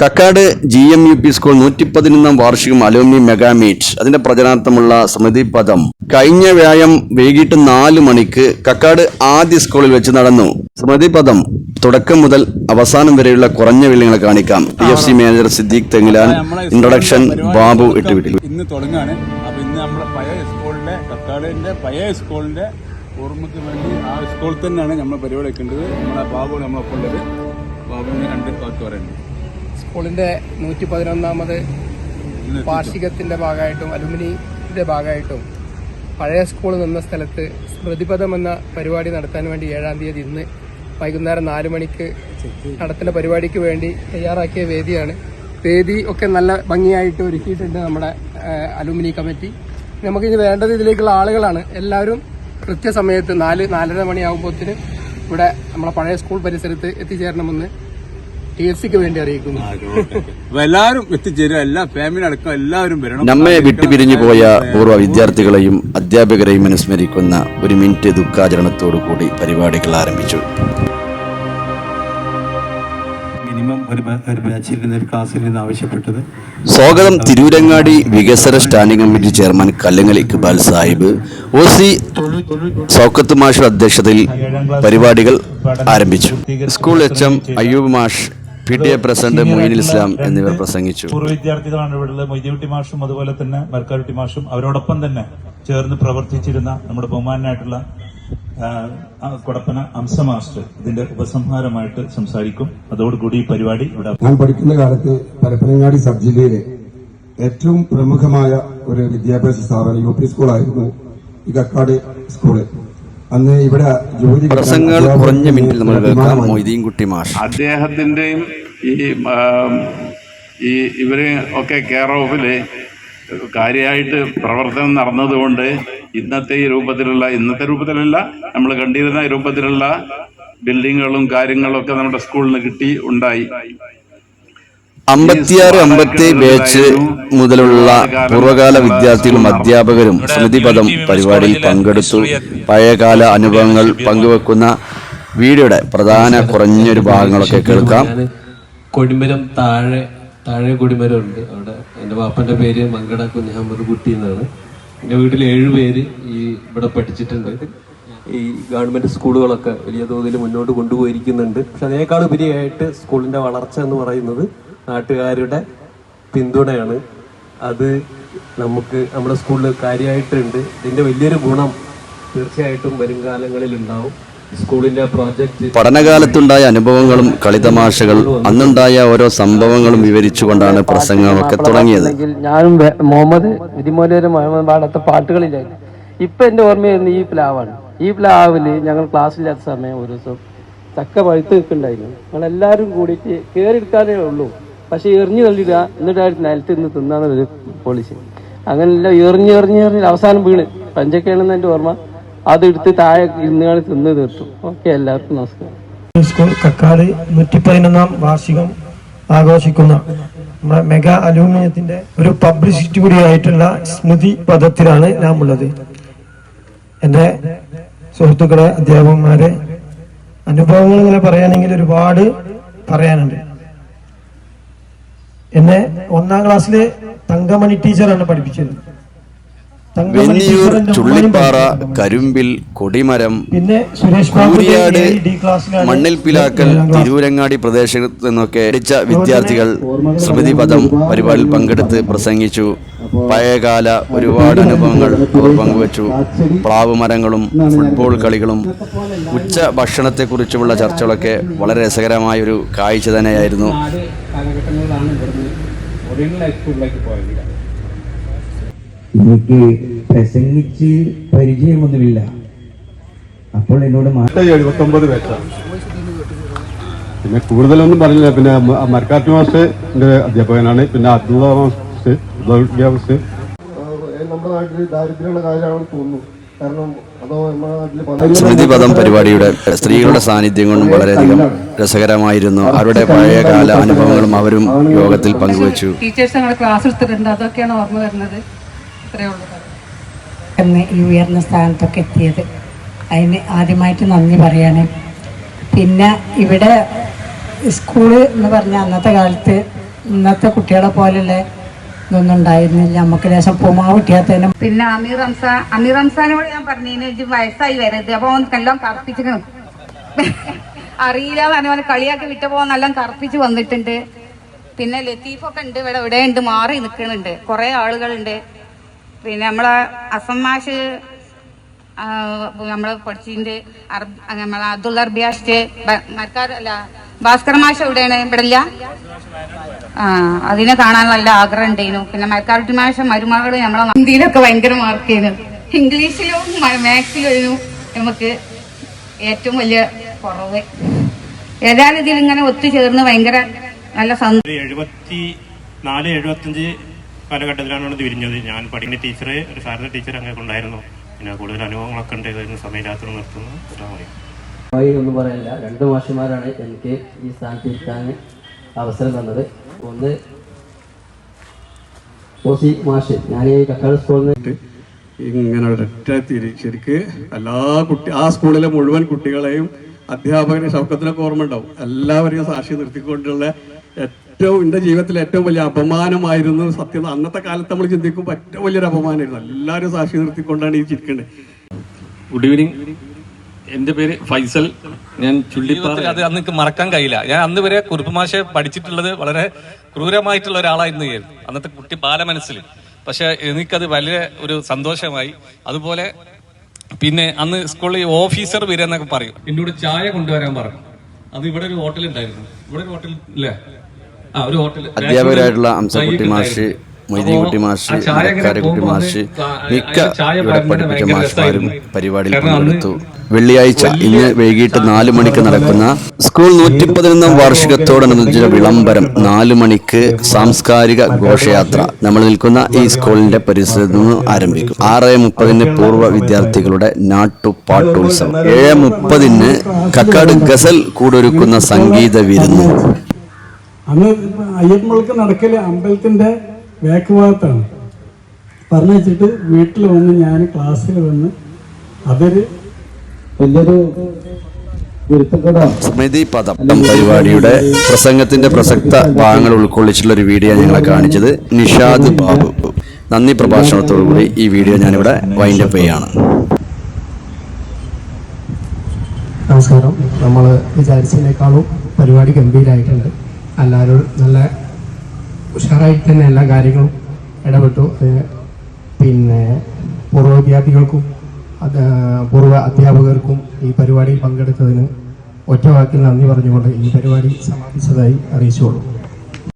Kakkad G M U P school നൂറ്റി പതിനൊന്നാം വാർഷികം അലോമിനി മെഗാമീറ്റ് അതിന്റെ പ്രചരണാർത്ഥമുള്ള സ്മൃതി പദം. കഴിഞ്ഞ വ്യായം വൈകിട്ട് നാല് മണിക്ക് കക്കാട് ആദ്യ സ്കൂളിൽ വെച്ച് നടന്നു. സ്മൃതി പദം തുടക്കം മുതൽ അവസാനം വരെയുള്ള കുറഞ്ഞ വില്യങ്ങളെ കാണിക്കാം. P F C manager Siddique Thengilan introduction Babu Ettuveettil ഇന്ന് തുടങ്ങാണ്. അപ്പൊ ഇന്ന് നമ്മുടെ പഴയ സ്കൂളിന്റെ കക്കാടിന്റെ പഴയ സ്കൂളിന്റെ ഓർമ്മയ്ക്ക് വേണ്ടി ആ സ്കൂളിൽ തന്നെയാണ് നമ്മൾ പരിപാടി വെക്കേണ്ടത്. നമ്മളെ ബാബു നമ്മളൊപ്പം ഉള്ളത്. ബാബുവിന് രണ്ട് വാക്ക് പറയുന്നത് സ്കൂളിന്റെ നൂറ്റി പതിനൊന്നാമത് വാർഷികത്തിന്റെ ഭാഗമായിട്ടും അലുമിനിയുടെ ഭാഗമായിട്ടും പഴയ സ്കൂൾ നിന്ന സ്ഥലത്ത് സ്മൃതിപഥം എന്ന പരിപാടി നടത്താൻ വേണ്ടി ഏഴാം തീയതി ഇന്ന് വൈകുന്നേരം നാല് മണിക്ക് നടത്തുന്ന പരിപാടിക്ക് വേണ്ടി തയ്യാറാക്കിയ വേദിയാണ്. വേദി ഒക്കെ നല്ല ഭംഗിയായിട്ട് ഒരുക്കിയിട്ടുണ്ട് നമ്മുടെ അലുമിനി കമ്മിറ്റി. നമുക്കിനി വേണ്ടത് ഇതിലേക്കുള്ള ആളുകളാണ്. എല്ലാവരും കൃത്യസമയത്ത് നാല് നാലര മണിയാകുമ്പോഴത്തേനും ഇവിടെ നമ്മളെ പഴയ സ്കൂൾ പരിസരത്ത് എത്തിച്ചേരണമെന്ന് ടി എഫ് സിക്ക് വേണ്ടി അറിയിക്കുന്നു അപ്പൊ എല്ലാവരും എത്തിച്ചേരും എല്ലാ ഫാമിലി അടക്കം എല്ലാവരും വരണം. നമ്മെ വിട്ടുപിരിഞ്ഞു പോയ പൂർവ വിദ്യാർത്ഥികളെയും അധ്യാപകരെയും അനുസ്മരിക്കുന്ന ഒരു മിനിറ്റ് ദുഃഖാചരണത്തോടു കൂടി പരിപാടികൾ ആരംഭിച്ചു. സ്വാഗതം തിരൂരങ്ങാടി വികസന standing committee chairman Kallangal Iqbal Sahib O C Saukath മാഷ് അധ്യക്ഷതയിൽ പരിപാടികൾ ആരംഭിച്ചു. സ്കൂൾ എച്ച് എം അയ്യൂബ് മാഷ് P T A president Moideen Islam എന്നിവർ പ്രസംഗിച്ചു. പൂർവ വിദ്യാർത്ഥികളാണ് ഇവിടെ ഉള്ളത് മൊയ്തീൻകുട്ടി മാഷും അതുപോലെ തന്നെ മരക്കാരുട്ടി മാഷും അവരോടൊപ്പം തന്നെ ചേർന്ന് പ്രവർത്തിച്ചിരുന്ന നമ്മുടെ ബഹുമാനായിട്ടുള്ള കൊടപ്പന അംസ മാസ്റ്റർ ഇതിന്റെ ഉപസംഹാരമായിട്ട് സംസാരിക്കും. അതോടുകൂടി ഈ പരിപാടി ഇവിടെ ഞാൻ പഠിക്കുന്ന കാലത്ത് പരപ്പനങ്ങാടി സബ് ജില്ലയിലെ ഏറ്റവും പ്രമുഖമായ ഒരു വിദ്യാഭ്യാസ സ്ഥാപനം യു പി സ്കൂളായിരുന്നു ഈ കക്കാട് സ്കൂൾ. അന്ന് ഇവിടെ ജോലി പ്രസംഗങ്ങൾ കുറഞ്ഞ മിനിറ്റിൽ നമ്മൾ കേൾക്കാം. മൊയ്തീൻ കുട്ടി മാഷ്. അദ്ദേഹത്തിന്റെയും ഈ ഈ ഇവർ ഒക്കെ കെയർ ഓഫിൽ കാര്യമായിട്ട് പ്രവർത്തനം നടന്നതുകൊണ്ട് ഇന്നത്തെ ഈ രൂപത്തിലുള്ള ഇന്നത്തെ രൂപത്തിലല്ല നമ്മൾ കണ്ടിരുന്ന രൂപത്തിലുള്ള ബിൽഡിങ്ങുകളും കാര്യങ്ങളും ഒക്കെ നമ്മുടെ സ്കൂളിന് കിട്ടി ഉണ്ടായി. അമ്പത്തിയാറ് അമ്പത്തി ബാച്ച് മുതലുള്ള പൂർവകാല വിദ്യാർത്ഥികളും അധ്യാപകരും സ്മൃതിപദം പരിപാടിയിൽ പങ്കെടുത്തു. പഴയകാല അനുഭവങ്ങൾ പങ്കുവെക്കുന്ന വീഡിയോയുടെ പ്രധാന കുറഞ്ഞൊരു ഭാഗങ്ങളൊക്കെ കേൾക്കാം. കൊടിമരം താഴെ താഴെ കൊടിമരം ഉണ്ട്. അവിടെ എന്റെ വാപ്പന്റെ പേര് മങ്കട കുഞ്ഞഹമ്മദ് കുട്ടി എന്നാണ്. എന്റെ വീട്ടിൽ ഏഴ് പേര് ഈ ഇവിടെ പഠിച്ചിട്ടുണ്ട്. ഈ ഗവൺമെന്റ് സ്കൂളുകളൊക്കെ വലിയ തോതിൽ മുന്നോട്ട് കൊണ്ടുപോയിരിക്കുന്നുണ്ട്. പക്ഷെ അതിനേക്കാൾ ഉപരിയായിട്ട് സ്കൂളിന്റെ വളർച്ച എന്ന് പറയുന്നത് നാട്ടുകാരുടെ പിന്തുണയാണ്. അത് നമുക്ക് നമ്മുടെ സ്കൂളിൽ കാര്യമായിട്ടുണ്ട് ഇതിന്റെ വലിയൊരു ഗുണം തീർച്ചയായിട്ടും വരും കാലങ്ങളിൽ ഉണ്ടാവും സ്കൂളിന്റെ പ്രോജക്റ്റ് പഠനകാലത്തുണ്ടായ അനുഭവങ്ങളും കളിതമാശകൾ അന്നുണ്ടായ ഓരോ സംഭവങ്ങളും വിവരിച്ചുകൊണ്ടാണ് പ്രസംഗമൊക്കെ തുടങ്ങിയത്. ഞാനും മുഹമ്മദ് വിധിമോലേരും മുഹമ്മദ് പാടത്തെ പാട്ടുകളില്ലായിരുന്നു ഇപ്പൊ എന്റെ ഓർമ്മ വരുന്ന ഈ പ്ലാവാണ്. ഈ പ്ലാവിൽ ഞങ്ങൾ ക്ലാസ്സില്ലാത്ത സമയം ഒരു ദിവസം ചക്ക പഴുത്ത് നിൽക്കുന്നുണ്ടായിരുന്നു. ഞങ്ങൾ എല്ലാവരും കൂടിയിട്ട് കയറിയെടുക്കാനേ ഉള്ളൂ. പക്ഷെ എറിഞ്ഞു തള്ളിയിടുക എന്നിട്ട് നിലത്ത് നിന്ന് തിന്നാന്ന് ഒരു പോളിസി അങ്ങനെല്ലാം എറിഞ്ഞ് എറിഞ്ഞ് എറിഞ്ഞ് അവസാനം വീണ്. പഞ്ചക്കേണെന്ന് എന്റെ ഓർമ്മ. അതെടുത്ത് താഴെ താഴെ ഇരുന്നുകാണ് തിന്ന് തീർത്തു. ഓക്കെ എല്ലാവർക്കും നമസ്കാരം. സ്കൂൾ കക്കാട് നൂറ്റി പതിനൊന്നാം വാർഷികം ആഘോഷിക്കുന്ന നമ്മുടെ മെഗാ അലൂമിനിയത്തിന്റെ ഒരു പബ്ലിസിറ്റി കൂടിയായിട്ടുള്ള സ്മൃതി പദത്തിലാണ് നാം ഉള്ളത് എന്റെ സുഹൃത്തുക്കളെ അധ്യാപകന്മാരെ അനുഭവങ്ങൾ ഇങ്ങനെ പറയുകയാണെങ്കിൽ ഒരുപാട് പറയാനുണ്ട്. എന്നെ ഒന്നാം ക്ലാസ്സിലെ തങ്കമണി ടീച്ചറാണ് പഠിപ്പിച്ചത്. വെന്നിയൂർ ചുള്ളിപ്പാറ. കരിമ്പിൽ കൊടിമരം പിന്നെ സുരേഷ് കൂരിയാട് മണ്ണിൽ പിലാക്കൽ തിരൂരങ്ങാടി പ്രദേശത്ത് നിന്നൊക്കെ പഠിച്ച വിദ്യാർത്ഥികൾ സ്മൃതി പദം പരിപാടിയിൽ പങ്കെടുത്ത് പ്രസംഗിച്ചു. പഴയകാല ഒരുപാട് അനുഭവങ്ങൾ അവർ പങ്കുവച്ചു. പ്ലാവ് മരങ്ങളും ഫുട്ബോൾ കളികളും ഉച്ച ഭക്ഷണത്തെക്കുറിച്ചുള്ള ചർച്ചകളൊക്കെ വളരെ രസകരമായ ഒരു കാഴ്ച തന്നെയായിരുന്നു. എനിക്ക് പ്രസംഗിച്ച് പരിചയമൊന്നുമില്ല. അപ്പോൾ എന്നോട് എഴുപത്തൊമ്പത് പേറ്റാണ് പിന്നെ കൂടുതലൊന്നും പറഞ്ഞില്ല. പിന്നെ മരക്കാറ്റ് മാസ്റ്റർ അധ്യാപകനാണ്. പിന്നെ അബ്ദുള്ള മാസ്റ്റർ മാസ്റ്റർ നമ്മുടെ നാട്ടിൽ ദാരിദ്ര്യമുള്ള കാര്യമാണെന്ന് തോന്നുന്നു. കാരണം അതോ നമ്മുടെ നാട്ടിൽ സ്മൃതി പദം പരിപാടിയുടെ സ്ത്രീകളുടെ സാന്നിധ്യം കൊണ്ടും വളരെയധികം രസകരമായിരുന്നു. അവരുടെ പഴയകാല അനുഭവങ്ങളും അവരും യോഗത്തിൽ പങ്കുവച്ചു. ടീച്ചേഴ്സ് ഞങ്ങൾ ക്ലാസ് എടുത്തിട്ടുണ്ട്. അതൊക്കെയാണ് ഓർമ്മ വരുന്നത്. ഇത്രയേ ഉള്ളൂ. എന്ന് ഈ ഉയർന്ന സ്ഥാനത്തൊക്കെ എത്തിയത്. അതിന് ആദ്യമായിട്ട് നന്ദി പറയാണ്. പിന്നെ ഇവിടെ സ്കൂൾ എന്ന് പറഞ്ഞ അന്നത്തെ കാലത്ത് ഇന്നത്തെ കുട്ടികളെ പോലുള്ള ഇതൊന്നും ഉണ്ടായിരുന്നില്ല. നമുക്ക് ലേശം പൂമാവ് കിട്ടിയാത്തേനും. പിന്നെ അമീർ റംസാൻ അമീർ റംസാനോട് ഞാൻ പറഞ്ഞു വയസ്സായി വരരുത്. അപ്പൊ എല്ലാം കറുപ്പിച്ചിക്കണം അറിയില്ല എന്ന് കളിയാക്കി പോകാൻ നല്ല കറുപ്പിച്ച് വന്നിട്ടുണ്ട്. പിന്നെ ലത്തീഫൊക്കെ ഉണ്ട് ഇവിടെ ഇവിടെ ഉണ്ട് മാറി നിൽക്കുന്നുണ്ട് കുറെ ആളുകളുണ്ട്. പിന്നെ നമ്മളെ അസം ആ, പഠിച്ചിട്ടുണ്ട് നമ്മളെ അബ്ദുള്ള അർബിയാസ്റ്റ് മരക്കാർ അല്ല ഭാസ്കർ മാഷ് എവിടെയാണ്? ഇവിടെ ഇല്ല? ആ അതിനെ കാണാൻ നല്ല ആഗ്രഹം ഉണ്ടായിരുന്നു. പിന്നെ മരക്കാർട്ടി മാഷ മരുമകൾ നമ്മളെ ഹിന്ദിയിലൊക്കെ ഭയങ്കര മാർക്ക് ചെയ്യുന്നു ഇംഗ്ലീഷിലും മാത്സിലും നമുക്ക് ഏറ്റവും വലിയ കുറവ്. ഏതായാലും ഇതിൽ ഇങ്ങനെ ഒത്തുചേർന്ന് ഭയങ്കര നല്ല സന്തോഷം. എഴുപത്തി നാല് എഴുപത്തഞ്ച് കാലഘട്ടത്തിലാണ് ഇത് വിരിഞ്ഞത്. ഞാൻ പഠിക്കുന്ന ടീച്ചർ ഒരു സാറിന്റെ ടീച്ചർ അങ്ങനെ ഉണ്ടായിരുന്നു പിന്നെ കൂടുതൽ അനുഭവങ്ങളൊക്കെ ഉണ്ടായിരുന്നു രാത്രി നിർത്തുന്നു. ഒന്നും പറയാനില്ല രണ്ട് മാഷിമാരാണ് എനിക്ക് ഈ സ്ഥാനത്ത് ഇരിക്കാൻ അവസരം തന്നത്. ഒന്ന് ഓസി മാഷ്. ഞാൻ ഈ കക്കാട് സ്കൂളിൽ നിന്ന് ഇങ്ങനെ ഒരൊറ്റ തിരി ശരിക്ക് എല്ലാ കുട്ടി ആ സ്കൂളിലെ മുഴുവൻ കുട്ടികളെയും അധ്യാപകരെ ശൗക്കത്തിനൊക്കെ ഓർമ്മ ഉണ്ടാവും എല്ലാവരെയും സാക്ഷി നിർത്തിക്കൊണ്ടുള്ള ഏറ്റവും എന്റെ ജീവിതത്തിലെ ഏറ്റവും വലിയ അപമാനമായിരുന്നു സത്യം. അന്നത്തെ കാലത്ത് നമ്മൾ ചിന്തിക്കുമ്പോൾ ഏറ്റവും വലിയൊരു അപമാനമായിരുന്നു. എല്ലാവരും സാക്ഷി നിർത്തിക്കൊണ്ടാണ് ഈ ചിരിക്കേണ്ടത് ഗുഡ് ഈവനിങ് എന്റെ പേര് ഫൈസൽ. ഞാൻ ചുള്ളിപ്പാറ അത് അന്ന് എനിക്ക് മറക്കാൻ കഴിയില്ല. ഞാൻ അന്ന് വരെ കുറുപ്പ് മാഷെ പഠിച്ചിട്ടുള്ളത് വളരെ ക്രൂരമായിട്ടുള്ള ഒരാളായിരുന്നു ഞാൻ. അന്നത്തെ കുട്ടി ബാലമനസ്സിൽ. പക്ഷെ എനിക്കത് വലിയ ഒരു സന്തോഷമായി. അതുപോലെ പിന്നെ അന്ന് സ്കൂളിൽ ഓഫീസർ വരിക പറയും. എന്നോട് ചായ കൊണ്ടുവരാൻ പറഞ്ഞു. അത് ഇവിടെ ഒരു ഹോട്ടൽ ഉണ്ടായിരുന്നു. ഇവിടെ ഒരു ഹോട്ടൽ ഇല്ലേ? ആ ഒരു ഹോട്ടൽ അധ്യാപകരായിട്ടുള്ള അംസക്കുട്ടി മാഷ് മാഷ് മാഷ് മിക്ക ഇവിടെ പഠിപ്പിച്ച മാഷ്മാരും പരിപാടിയിൽ പങ്കെടുത്തു. വെള്ളിയാഴ്ച ഇന്ന് വൈകിട്ട് നാല് മണിക്ക് നടക്കുന്ന സ്കൂൾ നൂറ്റി പതിനൊന്നാം വാർഷികത്തോടനുബന്ധിച്ച വിളംബരം നാല് മണിക്ക് സാംസ്കാരിക ഘോഷയാത്ര. നമ്മൾ നിൽക്കുന്ന ഈ സ്കൂളിന്റെ പരിസരത്ത് നിന്ന് ആരംഭിക്കും. ആറ് മുപ്പതിന് പൂർവ വിദ്യാർത്ഥികളുടെ നാട്ടുപാട്ടോത്സവം. ഏഴ് മുപ്പതിന് കക്കാട് ഗസൽ കൂടൊരുക്കുന്ന സംഗീത വിരുന്ന്. അന്ന് അയ്യപ്പൾക്ക് നടക്കൽ അമ്പലത്തിന്റെ ഭാഗത്താണ് പറഞ്ഞു വെച്ചിട്ട് വീട്ടിൽ വന്ന് ഞാൻ ക്ലാസ്സിൽ വന്ന് അതൊരു വലിയൊരു സ്മൃതി പദം പരിപാടിയുടെ പ്രസംഗത്തിന്റെ പ്രസക്ത ഭാഗങ്ങൾ ഉൾക്കൊള്ളിച്ചുള്ള ഒരു വീഡിയോ ഞങ്ങളെ കാണിച്ചത് നിഷാദ് ബാബു. നന്ദി പ്രഭാഷണത്തോടുകൂടി ഈ വീഡിയോ ഞാനിവിടെ വൈൻഡപ്പ് ചെയ്യാണ്. നമസ്കാരം. നമ്മൾ വിചാരിച്ചതിനേക്കാളും പരിപാടി ഗംഭീരമായിട്ടുണ്ട് എല്ലാവരും നല്ല ഉഷാറായിട്ട് തന്നെ എല്ലാ കാര്യങ്ങളും ഇടപെട്ടു. പിന്നെ പൂർവ വിദ്യാർത്ഥികൾക്കും പൂർവ അധ്യാപകർക്കും ഈ പരിപാടിയിൽ പങ്കെടുത്തതിന് ഒറ്റവാക്കിൽ നന്ദി പറഞ്ഞുകൊണ്ട് ഈ പരിപാടി സമാപിച്ചതായി അറിയിച്ചുകൊള്ളു